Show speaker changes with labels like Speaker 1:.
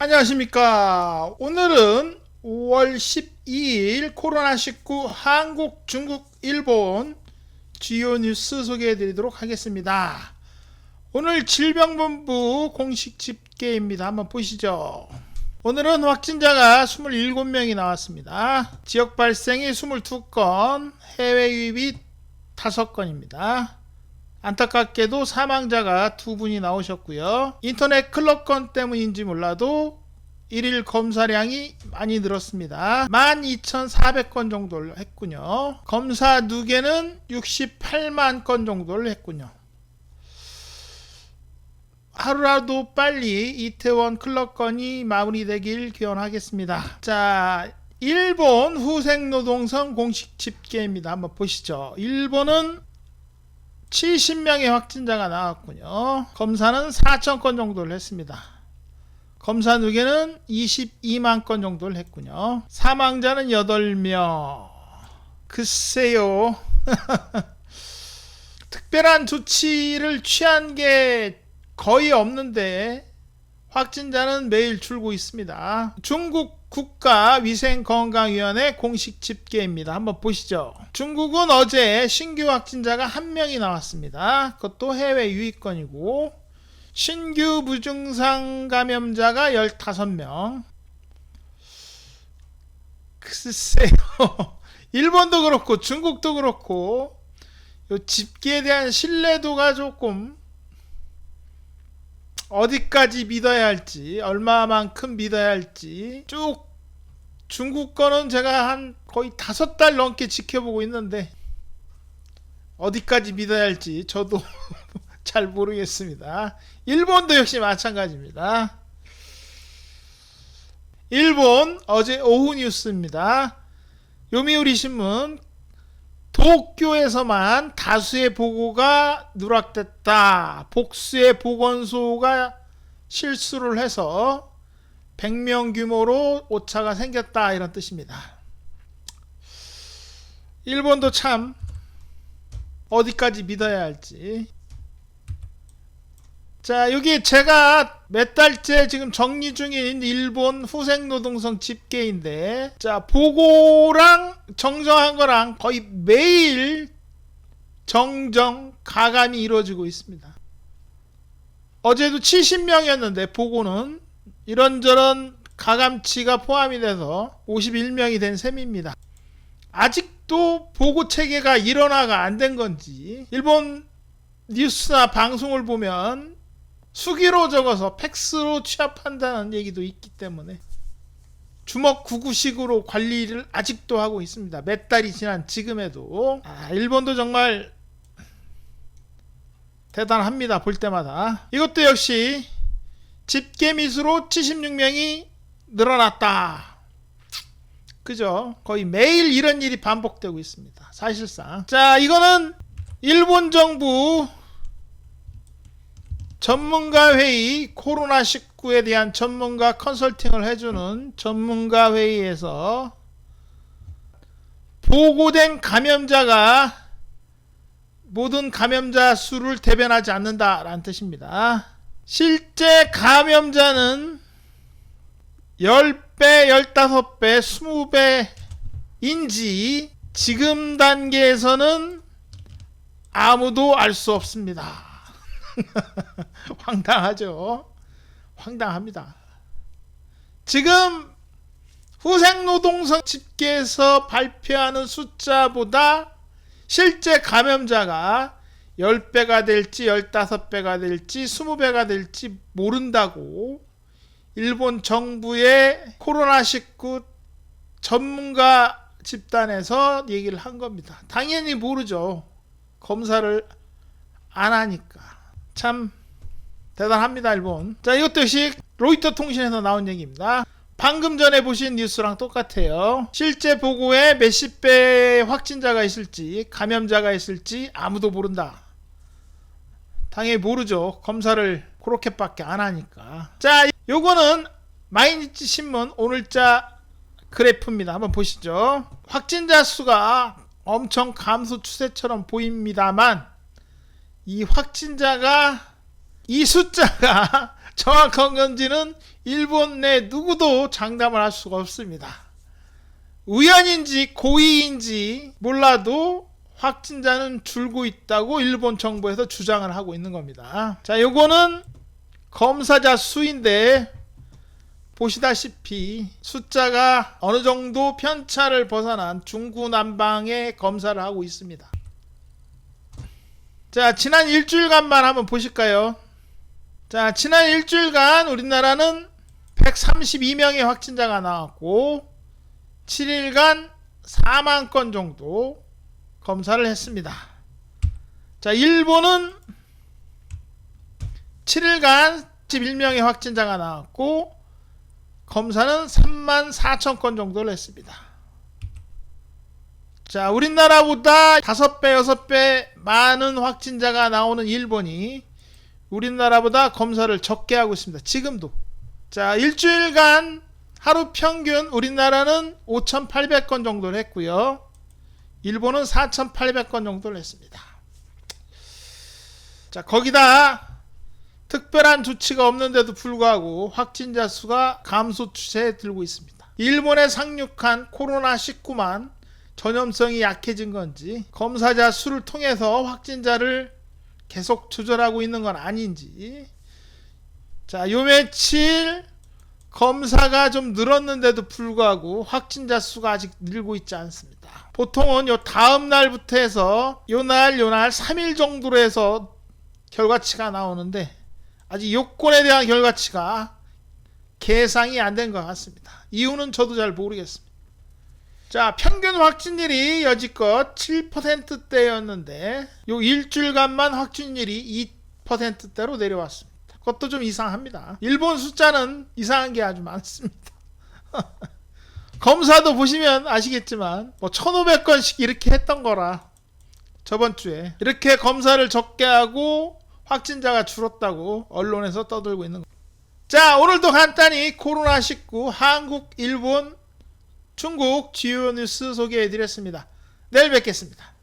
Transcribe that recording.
Speaker 1: 안녕하십니까. 오늘은 5월 12일 코로나19 한국, 중국, 일본 주요 뉴스 소개해 드리도록 하겠습니다. 오늘 질병본부 공식 집계입니다. 한번 보시죠. 오늘은 확진자가 27명이 나왔습니다. 지역 발생이 22건, 해외 유입이 5건입니다. 안타깝게도 사망자가 두 분이 나오셨고요. 인터넷 클럽 건 때문인지 몰라도 일일 검사량이 많이 늘었습니다. 12,400건 정도를 했군요. 검사 누계는 68만 건 정도를 했군요. 하루라도 빨리 이태원 클럽 건이 마무리되길 기원하겠습니다. 자, 일본 후생노동성 공식 집계입니다. 한번 보시죠. 일본은 70명의 확진자가 나왔군요. 검사는 4천 건 정도를 했습니다. 검사 누계는 22만 건 정도를 했군요. 사망자는 8명. 글쎄요. 특별한 조치를 취한 게 거의 없는데 확진자는 매일 줄고 있습니다. 중국 국가위생건강위원회 공식 집계입니다. 한번 보시죠. 중국은 어제 신규 확진자가 한 명이 나왔습니다. 그것도 해외 유입건이고 신규 무증상 감염자가 15명. 글쎄요. 일본도 그렇고 중국도 그렇고 요 집계에 대한 신뢰도가 조금 어디까지 믿어야 할지 얼마만큼 믿어야 할지 쭉 중국 거는 제가 한 거의 다섯 달 넘게 지켜보고 있는데 어디까지 믿어야 할지 저도 잘 모르겠습니다. 일본도 역시 마찬가지입니다. 일본 어제 오후 뉴스입니다. 요미우리 신문 도쿄에서만 다수의 보고가 누락됐다. 복수의 보건소가 실수를 해서 100명 규모로 오차가 생겼다. 이런 뜻입니다. 일본도 참 어디까지 믿어야 할지. 자, 여기 제가 몇 달째 지금 정리 중인 일본 후생 노동성 집계인데, 자, 보고랑 정정한 거랑 거의 매일 정정, 가감이 이루어지고 있습니다. 어제도 70명이었는데, 보고는 이런저런 가감치가 포함이 돼서 51명이 된 셈입니다. 아직도 보고 체계가 일어나가 안 된 건지, 일본 뉴스나 방송을 보면 수기로 적어서 팩스로 취합한다는 얘기도 있기 때문에 주먹 구구식으로 관리를 아직도 하고 있습니다. 몇 달이 지난 지금에도 아, 일본도 정말 대단합니다. 볼 때마다 이것도 역시 집계 미수로 76명이 늘어났다. 그죠? 거의 매일 이런 일이 반복되고 있습니다. 사실상 자 이거는 일본 정부 전문가 회의 코로나19에 대한 전문가 컨설팅을 해주는 전문가 회의에서 보고된 감염자가 모든 감염자 수를 대변하지 않는다라는 뜻입니다. 실제 감염자는 10배, 15배, 20배인지 지금 단계에서는 아무도 알 수 없습니다. 황당하죠. 황당합니다. 지금 후생노동성 집계에서 발표하는 숫자보다 실제 감염자가 10배가 될지 15배가 될지 20배가 될지 모른다고 일본 정부의 코로나19 전문가 집단에서 얘기를 한 겁니다. 당연히 모르죠. 검사를 안 하니까. 참 대단합니다 일본. 자 이것도 역시 로이터 통신에서 나온 얘기입니다. 방금 전에 보신 뉴스랑 똑같아요. 실제 보고에 몇십 배 확진자가 있을지 감염자가 있을지 아무도 모른다. 당연히 모르죠. 검사를 그렇게밖에 안 하니까. 자 요거는 마이니치 신문 오늘자 그래프입니다. 한번 보시죠. 확진자 수가 엄청 감소 추세처럼 보입니다만 이 확진자가 이 숫자가 정확한 건지는 일본 내 누구도 장담을 할 수가 없습니다. 우연인지 고의인지 몰라도 확진자는 줄고 있다고 일본 정부에서 주장을 하고 있는 겁니다. 자, 요거는 검사자 수인데 보시다시피 숫자가 어느 정도 편차를 벗어난 중구난방의 검사를 하고 있습니다. 자, 지난 일주일간만 한번 보실까요? 자, 지난 일주일간 우리나라는 132명의 확진자가 나왔고 7일간 4만 건 정도 검사를 했습니다. 자, 일본은 7일간 11명의 확진자가 나왔고 검사는 3만 4천 건 정도를 했습니다. 자, 우리나라보다 5배, 6배 많은 확진자가 나오는 일본이 우리나라보다 검사를 적게 하고 있습니다. 지금도. 자, 일주일간 하루 평균 우리나라는 5,800건 정도를 했고요. 일본은 4,800건 정도를 했습니다. 자, 거기다 특별한 조치가 없는데도 불구하고 확진자 수가 감소 추세에 들고 있습니다. 일본에 상륙한 코로나19만 전염성이 약해진 건지 검사자 수를 통해서 확진자를 계속 조절하고 있는 건 아닌지 자, 요 며칠 검사가 좀 늘었는데도 불구하고 확진자 수가 아직 늘고 있지 않습니다. 보통은 요 다음 날부터 해서 요 날, 요 날 3일 정도로 해서 결과치가 나오는데 아직 요건에 대한 결과치가 계상이 안 된 것 같습니다. 이유는 저도 잘 모르겠습니다. 자, 평균 확진율이 여지껏 7%대였는데 요 일주일간만 확진율이 2%대로 내려왔습니다. 그것도 좀 이상합니다. 일본 숫자는 이상한 게 아주 많습니다. 검사도 보시면 아시겠지만 뭐 1500건씩 이렇게 했던 거라 저번 주에 이렇게 검사를 적게 하고 확진자가 줄었다고 언론에서 떠들고 있는 겁니다. 자, 오늘도 간단히 코로나19 한국, 일본, 중국 주요 뉴스 소개해 드렸습니다. 내일 뵙겠습니다.